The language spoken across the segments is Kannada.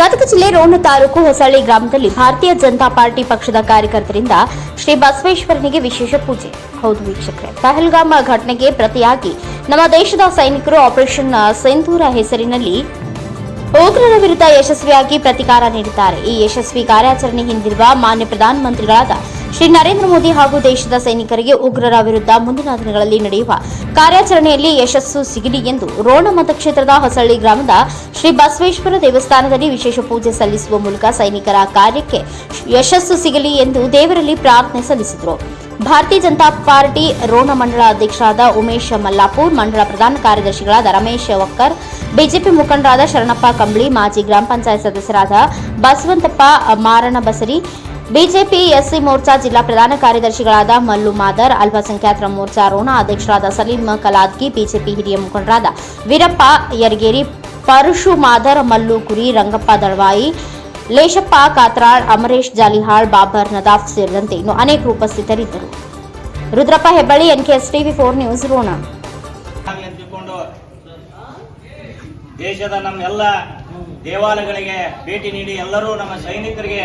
ಗದಗ ಜಿಲ್ಲೆ ರೋಣ ತಾಲೂಕು ಹೊಸಳ್ಳಿ ಗ್ರಾಮದಲ್ಲಿ ಭಾರತೀಯ ಜನತಾ ಪಾರ್ಟಿ ಪಕ್ಷದ ಕಾರ್ಯಕರ್ತರಿಂದ ಶ್ರೀ ಬಸವೇಶ್ವರನಿಗೆ ವಿಶೇಷ ಪೂಜೆ. ಹೌದು ವೀಕ್ಷಕರೇ, ಪಹಲ್ಗಾಮ ಘಟನೆಗೆ ಪ್ರತಿಯಾಗಿ ನಮ್ಮ ದೇಶದ ಸೈನಿಕರು ಆಪರೇಷನ್ ಸೆಂಧೂರ ಹೆಸರಿನಲ್ಲಿ ಉಗ್ರರ ವಿರುದ್ಧ ಯಶಸ್ವಿಯಾಗಿ ಪ್ರತಿಕಾರ ನೀಡಿದ್ದಾರೆ. ಈ ಯಶಸ್ವಿ ಕಾರ್ಯಾಚರಣೆ ಹಿಂದಿರುವ ಮಾನ್ಯ ಪ್ರಧಾನಮಂತ್ರಿಗಳಾದ ಶ್ರೀ ನರೇಂದ್ರ ಮೋದಿ ಹಾಗೂ ದೇಶದ ಸೈನಿಕರಿಗೆ ಉಗ್ರರ ವಿರುದ್ಧ ಮುಂದಿನ ದಿನಗಳಲ್ಲಿ ನಡೆಯುವ ಕಾರ್ಯಾಚರಣೆಯಲ್ಲಿ ಯಶಸ್ಸು ಸಿಗಲಿ ಎಂದು ರೋಣ ಮತಕ್ಷೇತ್ರದ ಹೊಸಳ್ಳಿ ಗ್ರಾಮದ ಶ್ರೀ ಬಸವೇಶ್ವರ ದೇವಸ್ಥಾನದಲ್ಲಿ ವಿಶೇಷ ಪೂಜೆ ಸಲ್ಲಿಸುವ ಮೂಲಕ ಸೈನಿಕರ ಕಾರ್ಯಕ್ಕೆ ಯಶಸ್ಸು ಸಿಗಲಿ ಎಂದು ದೇವರಲ್ಲಿ ಪ್ರಾರ್ಥನೆ ಸಲ್ಲಿಸಿದರು. ಭಾರತೀಯ ಜನತಾ ಪಾರ್ಟಿ ರೋಣ ಮಂಡಳ ಅಧ್ಯಕ್ಷರಾದ ಉಮೇಶ್ ಮಲ್ಲಾಪುರ್, ಮಂಡಳ ಪ್ರಧಾನ ಕಾರ್ಯದರ್ಶಿಗಳಾದ ರಮೇಶ್ ವಕ್ಕರ್ ಬಿಜೆಪಿ ಮುಖಂಡರಾದ ಶರಣಪ್ಪ ಕಂಬಳಿ, ಮಾಜಿ ಗ್ರಾಮ ಪಂಚಾಯತ್ ಸದಸ್ಯರಾದ ಬಸವಂತಪ್ಪ ಮಾರಣಬಸರಿ ಬಿಜೆಪಿ ಎಸ್ಸಿ ಮೋರ್ಚಾ ಜಿಲ್ಲಾ ಪ್ರಧಾನ ಕಾರ್ಯದರ್ಶಿಗಳಾದ ಮಲ್ಲು ಮಾದರ್, ಅಲ್ಪಸಂಖ್ಯಾತರ ಮೋರ್ಚಾ ರೋಣ ಅಧ್ಯಕ್ಷರಾದ ಸಲೀಂ ಕಲಾದ್ಗಿ, ಬಿಜೆಪಿ ಹಿರಿಯ ಮುಖಂಡರಾದ ವೀರಪ್ಪ ಯರ್ಗೇರಿ, ಪರಶು ಮಾದರ್, ಮಲ್ಲು ಕುರಿ, ರಂಗಪ್ಪ ದಳವಾಯಿ, ಲೇಶಪ್ಪ ಕಾತ್ರಾಳ್, ಅಮರೇಶ್ ಜಾಲಿಹಾಳ್, ಬಾಬರ್ ನದಾಫ್ ಸೇರಿದಂತೆ ಇನ್ನು ಅನೇಕರು ಉಪಸ್ಥಿತರಿದ್ದರು. Rudrappa Hebballi N K S TV four news, Rona. ದೇಶದ ನಮ್ಮೆಲ್ಲ ದೇವಾಲಯಗಳಿಗೆ ಭೇಟಿ ನೀಡಿ ಎಲ್ಲರೂ ನಮ್ಮ ಸೈನಿಕರಿಗೆ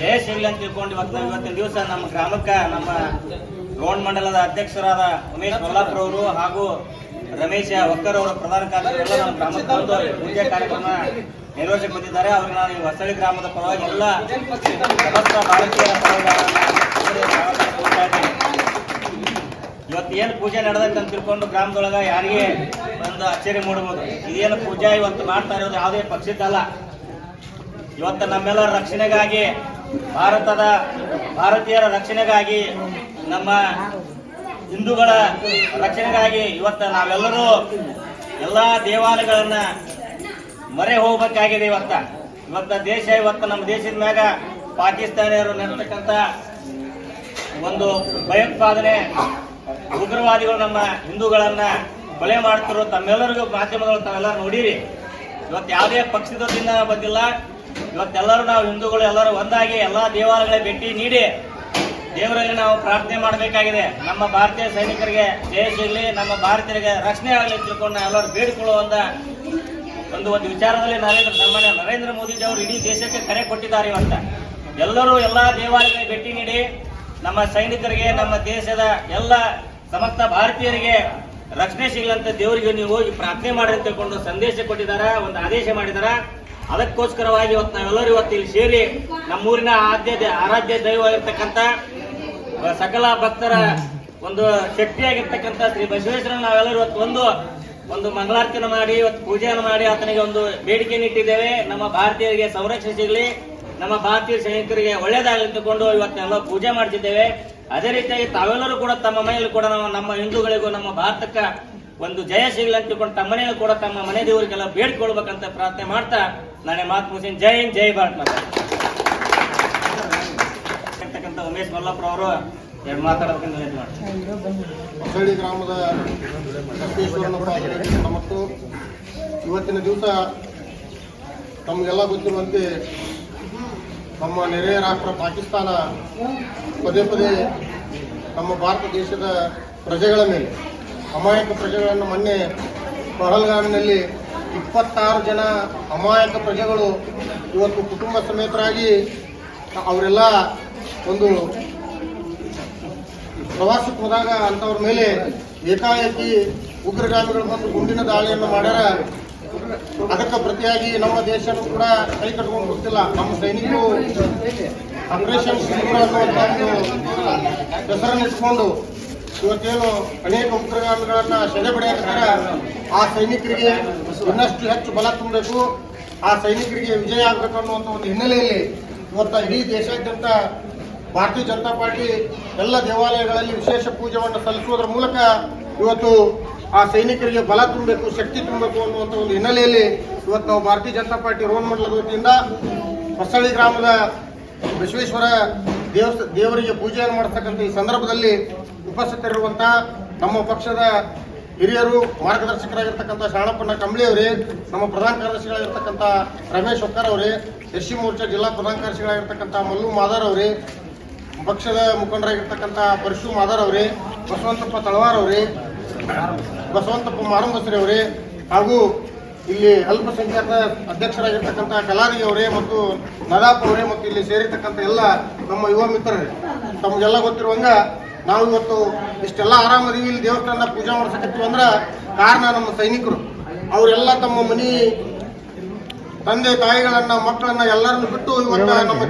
ಜಯ ಸಿಗ್ಲಿ ಅಂತ ತಿಳ್ಕೊಂಡು ಇವತ್ತು ಇವತ್ತಿನ ದಿವಸ ನಮ್ಮ ಗ್ರಾಮಕ್ಕೆ ನಮ್ಮ ರೋಡ್ ಮಂಡಲದ ಅಧ್ಯಕ್ಷರಾದ ಉಮೇಶ್ ಮಲ್ಲಾಪುರ ಅವರು ಹಾಗೂ ರಮೇಶ ಒಕ್ಕರ್ ಅವರ ಪ್ರಧಾನ ಕಾರ್ಯದರ್ಶಿ ನಮ್ಮ ಗ್ರಾಮಕ್ಕೆ ಬಂದು ಪೂಜೆ ಕಾರ್ಯಕ್ರಮ ನಿರ್ವಹಿಸಕ್ಕೆ ಬಂದಿದ್ದಾರೆ. ಅವ್ರಿಗೆ ನಾನು ಈ ಹೊಸಳಿ ಗ್ರಾಮದ ಪರವಾಗಿ ಎಲ್ಲ ಸಮಸ್ತ ಇದ್ದೀನಿ. ಇವತ್ತು ಏನು ಪೂಜೆ ನಡೆದೈತೆ ಅಂತ ತಿಳ್ಕೊಂಡು ಗ್ರಾಮದೊಳಗ ಯಾರಿಗೆ ಒಂದು ಅಚ್ಚರಿ ಮೂಡಬಹುದು? ಇದೇನು ಪೂಜೆ ಇವತ್ತು ಮಾಡ್ತಾ ಇರೋದು ಯಾವುದೇ ಪಕ್ಷದಲ್ಲ ಇವತ್ತು ನಮ್ಮೆಲ್ಲರ ರಕ್ಷಣೆಗಾಗಿ ಭಾರತದ ಭಾರತೀಯರ ರಕ್ಷಣೆಗಾಗಿ, ನಮ್ಮ ಹಿಂದೂಗಳ ರಕ್ಷಣೆಗಾಗಿ ಇವತ್ತು ನಾವೆಲ್ಲರೂ ಎಲ್ಲ ದೇವಾಲಯಗಳನ್ನ ಮರೆ ಹೋಗ್ಬೇಕಾಗಿದೆ ಇವತ್ತ. ಇವತ್ತ ದೇಶ, ಇವತ್ತು ನಮ್ಮ ದೇಶದ ಮ್ಯಾಗ ಪಾಕಿಸ್ತಾನಿಯರು ನಡೆತಕ್ಕಂಥ ಒಂದು ಭಯೋತ್ಪಾದನೆ ಉಗ್ರವಾದಿಗಳು ನಮ್ಮ ಹಿಂದೂಗಳನ್ನ ಕೊಲೆ ಮಾಡ್ತಿರೋ ತಮ್ಮೆಲ್ಲರಿಗೂ ಮಾಧ್ಯಮಗಳು ತಾವೆಲ್ಲ ನೋಡಿರಿ. ಇವತ್ತು ಯಾವುದೇ ಪಕ್ಷದಿಂದ ಬಂದಿಲ್ಲ. ಇವತ್ತೆಲ್ಲರೂ ನಾವು ಹಿಂದೂಗಳು ಎಲ್ಲರೂ ಒಂದಾಗಿ ಎಲ್ಲಾ ದೇವಾಲಯಗಳ ಭೇಟಿ ನೀಡಿ ದೇವರಲ್ಲಿ ನಾವು ಪ್ರಾರ್ಥನೆ ಮಾಡಬೇಕಾಗಿದೆ. ನಮ್ಮ ಭಾರತೀಯ ಸೈನಿಕರಿಗೆ ಜಯ ಸಿಗಲಿ, ನಮ್ಮ ಭಾರತೀಯರಿಗೆ ರಕ್ಷಣೆ ಆಗಲಿ ತಿಳ್ಕೊಂಡು ಎಲ್ಲರೂ ಬೇಡಿಕೊಳ್ಳುವಂತ ಒಂದು ಒಂದು ವಿಚಾರದಲ್ಲಿ ನರೇಂದ್ರ ನಮ್ಮನೆ ನರೇಂದ್ರ ಮೋದಿಜಿಯವರು ಇಡೀ ದೇಶಕ್ಕೆ ಕರೆ ಕೊಟ್ಟಿದ್ದಾರೆ ಇವತ್ತ. ಎಲ್ಲರೂ ಎಲ್ಲಾ ದೇವಾಲಯಗಳಿಗೆ ಭೇಟಿ ನೀಡಿ ನಮ್ಮ ಸೈನಿಕರಿಗೆ, ನಮ್ಮ ದೇಶದ ಎಲ್ಲ ಸಮಸ್ತ ಭಾರತೀಯರಿಗೆ ರಕ್ಷಣೆ ಸಿಗಲಂತ ದೇವರಿಗೆ ನೀವು ಹೋಗಿ ಪ್ರಾರ್ಥನೆ ಮಾಡಿ ಅಂತ ಸಂದೇಶ ಕೊಟ್ಟಿದ್ದಾರೆ, ಒಂದು ಆದೇಶ ಮಾಡಿದಾರ ಅದಕ್ಕೋಸ್ಕರವಾಗಿ ಇವತ್ತು ನಾವೆಲ್ಲರೂ ಇವತ್ತು ಇಲ್ಲಿ ಸೇರಿ ನಮ್ಮೂರಿನ ಆದ್ಯ ಆರಾಧ್ಯ ದೈವ ಇರ್ತಕ್ಕಂಥ ಸಕಲ ಭಕ್ತರ ಒಂದು ಶಕ್ತಿಯಾಗಿರ್ತಕ್ಕಂಥ ಶ್ರೀ ಬಸವೇಶ್ವರನ ನಾವೆಲ್ಲರೂ ಇವತ್ತು ಒಂದು ಒಂದು ಮಂಗಳಾರ್ಚನೆ ಮಾಡಿ, ಇವತ್ತು ಪೂಜೆಯನ್ನು ಮಾಡಿ ಆತನಿಗೆ ಒಂದು ಬೇಡಿಕೆಯನ್ನು ಇಟ್ಟಿದ್ದೇವೆ ನಮ್ಮ ಭಾರತೀಯರಿಗೆ ಸಂರಕ್ಷಣೆ ಸಿಗಲಿ, ನಮ್ಮ ಭಾರತೀಯ ಸೈನಿಕರಿಗೆ ಒಳ್ಳೇದಾಗಲಿ ಇವತ್ತು ಇವತ್ತೆಲ್ಲ ಪೂಜೆ ಮಾಡ್ತಿದ್ದೇವೆ. ಅದೇ ರೀತಿಯಾಗಿ ತಾವೆಲ್ಲರೂ ಕೂಡ ತಮ್ಮ ಮನೆಯಲ್ಲಿ ಕೂಡ ನಾವು ನಮ್ಮ ಹಿಂದೂಗಳಿಗೂ, ನಮ್ಮ ಭಾರತಕ್ಕೆ ಒಂದು ಜಯ ಸಿಗಲಿ ಅಂತ ತಿಳ್ಕೊಂಡು ತಮ್ಮ ಮನೆಯಲ್ಲಿ ಕೂಡ ತಮ್ಮ ಮನೆ ದೇವರಿಗೆಲ್ಲ ಬೇಡ್ಕೊಳ್ಬೇಕಂತ ಪ್ರಾರ್ಥನೆ ಮಾಡ್ತಾ ನಾಳೆ ಮಾತು ಮುಗಿಸಿನ ಜೈ ಹಿಂದ್, ಜೈ ಭಾರತ್ ಉಮೇಶ್ ಮಲ್ಲಪ್ಪ ಅವರು ಎರಡು ಮಾತಾಡೋದಕ್ಕಿಂತ ಗ್ರಾಮದ ಮತ್ತು ಇವತ್ತಿನ ದಿವಸ ತಮಗೆಲ್ಲ ಗೊತ್ತಿರುವಂತೆ ನಮ್ಮ ನೆರೆಯ ರಾಷ್ಟ್ರ ಪಾಕಿಸ್ತಾನ ಪದೇ ಪದೇ ನಮ್ಮ ಭಾರತ ದೇಶದ ಪ್ರಜೆಗಳ ಮೇಲೆ, ಅಮಾಯಕ ಪ್ರಜೆಗಳನ್ನು ಮೊನ್ನೆ ಪಹಲ್ಗಾಮಿನಲ್ಲಿ ಇಪ್ಪತ್ತಾರು ಜನ ಅಮಾಯಕ ಪ್ರಜೆಗಳು ಇವತ್ತು ಕುಟುಂಬ ಸಮೇತರಾಗಿ ಅವರೆಲ್ಲ ಒಂದು ಪ್ರವಾಸಕ್ಕೆ ಹೋದಾಗ ಅಂಥವ್ರ ಮೇಲೆ ಏಕಾಏಕಿ ಉಗ್ರಗಾಮಿಗಳು ಬಂದು ಗುಂಡಿನ ದಾಳಿಯನ್ನು ಮಾಡ್ಯಾರ. ಅದಕ್ಕೆ ಪ್ರತಿಯಾಗಿ ನಮ್ಮ ದೇಶನೂ ಕೂಡ ಕೈ ಕಟ್ಕೊಂಡು ಗೊತ್ತಿಲ್ಲ ನಮ್ಮ ಸೈನಿಕರು ಆಪರೇಷನ್ ಸಿಂಧೂರ ಅನ್ನುವಂಥ ಒಂದು ಹೆಸರನ್ನು ಇಟ್ಕೊಂಡು ಇವತ್ತೇನು ಅನೇಕ ಉಗ್ರಗಾಮಿಗಳನ್ನ ಸೆರೆ ಬಡಿಯಾಕತ್ತಾರ ಆ ಸೈನಿಕರಿಗೆ ಇನ್ನಷ್ಟು ಹೆಚ್ಚು ಬಲ ತುಂಬಬೇಕು. ಆ ಸೈನಿಕರಿಗೆ ವಿಜಯ ಆಗಬೇಕು ಅನ್ನುವಂಥ ಒಂದು ಹಿನ್ನೆಲೆಯಲ್ಲಿ ಇವತ್ತು ಇಡೀ ದೇಶಾದ್ಯಂತ ಭಾರತೀಯ ಜನತಾ ಪಾರ್ಟಿ ಎಲ್ಲ ದೇವಾಲಯಗಳಲ್ಲಿ ವಿಶೇಷ ಪೂಜೆಯನ್ನು ಸಲ್ಲಿಸುವುದರ ಮೂಲಕ ಇವತ್ತು ಆ ಸೈನಿಕರಿಗೆ ಬಲ ತುಂಬಬೇಕು, ಶಕ್ತಿ ತುಂಬಬೇಕು ಅನ್ನುವಂಥ ಒಂದು ಹಿನ್ನೆಲೆಯಲ್ಲಿ ಇವತ್ತು ನಾವು ಭಾರತೀಯ ಜನತಾ ಪಾರ್ಟಿ ರೋಡ್ ಮಂಡಲದ ವತಿಯಿಂದ ಹೊಸಳ್ಳಿ ಗ್ರಾಮದ ವಿಶ್ವೇಶ್ವರ ದೇವಸ್ಥ ದೇವರಿಗೆ ಪೂಜೆಯನ್ನು ಮಾಡತಕ್ಕಂಥ ಈ ಸಂದರ್ಭದಲ್ಲಿ ಉಪಸ್ಥಿತರಿರುವಂಥ ನಮ್ಮ ಪಕ್ಷದ ಹಿರಿಯರು ಮಾರ್ಗದರ್ಶಕರಾಗಿರ್ತಕ್ಕಂಥ ಶಾಣಪ್ಪನ ಕಂಬಳಿ ಅವರೇ, ನಮ್ಮ ಪ್ರಧಾನ ಕಾರ್ಯದರ್ಶಿಗಳಾಗಿರ್ತಕ್ಕಂಥ ರಮೇಶ್ ಒಕ್ಕರ್ ಅವರೇ ಎಸ್ ಮೋರ್ಚಾ ಜಿಲ್ಲಾ ಪ್ರಧಾನ ಕಾರ್ಯದರ್ಶಿಗಳಾಗಿರ್ತಕ್ಕಂಥ ಮಲ್ಲು ಮಾದಾರ್ ಅವರೇ, ಪಕ್ಷದ ಮುಖಂಡರಾಗಿರ್ತಕ್ಕಂಥ ಪರಶು ಮಾದಾರ್ ಅವರೇ, ಬಸವಂತಪ್ಪ ತಳವಾರ್ ಅವರೇ, ಬಸವಂತಪ್ಪ ಮಾರಂಬಸರಿ ಅವರೇ, ಹಾಗೂ ಇಲ್ಲಿ ಅಲ್ಪಸಂಖ್ಯಾತ ಅಧ್ಯಕ್ಷರಾಗಿರ್ತಕ್ಕಂಥ ಕಲಾದಿ ಅವರೇ ಮತ್ತು ನದಾಪ್ ಅವರೇ ಮತ್ತು ಇಲ್ಲಿ ಸೇರಿರ್ತಕ್ಕಂಥ ಎಲ್ಲ ನಮ್ಮ ಯುವ ಮಿತ್ರರೇ. ತಮಗೆಲ್ಲ ಗೊತ್ತಿರುವಂಗ ನಾವು ಇವತ್ತು ಇಷ್ಟೆಲ್ಲ ಆರಾಮದೀವಿ ಇಲ್ಲಿ ದೇವಸ್ಥಾನ ಪೂಜೆ ಮಾಡ್ಸಕತ್ತೀವಿ ಅಂದ್ರ ಕಾರಣ ನಮ್ಮ ಸೈನಿಕರು. ಅವರೆಲ್ಲ ತಮ್ಮ ಮನಿ, ತಂದೆ ತಾಯಿಗಳನ್ನ, ಮಕ್ಕಳನ್ನ ಎಲ್ಲರನ್ನು ಬಿಟ್ಟು ಇವತ್ತು ನಮ್ಮ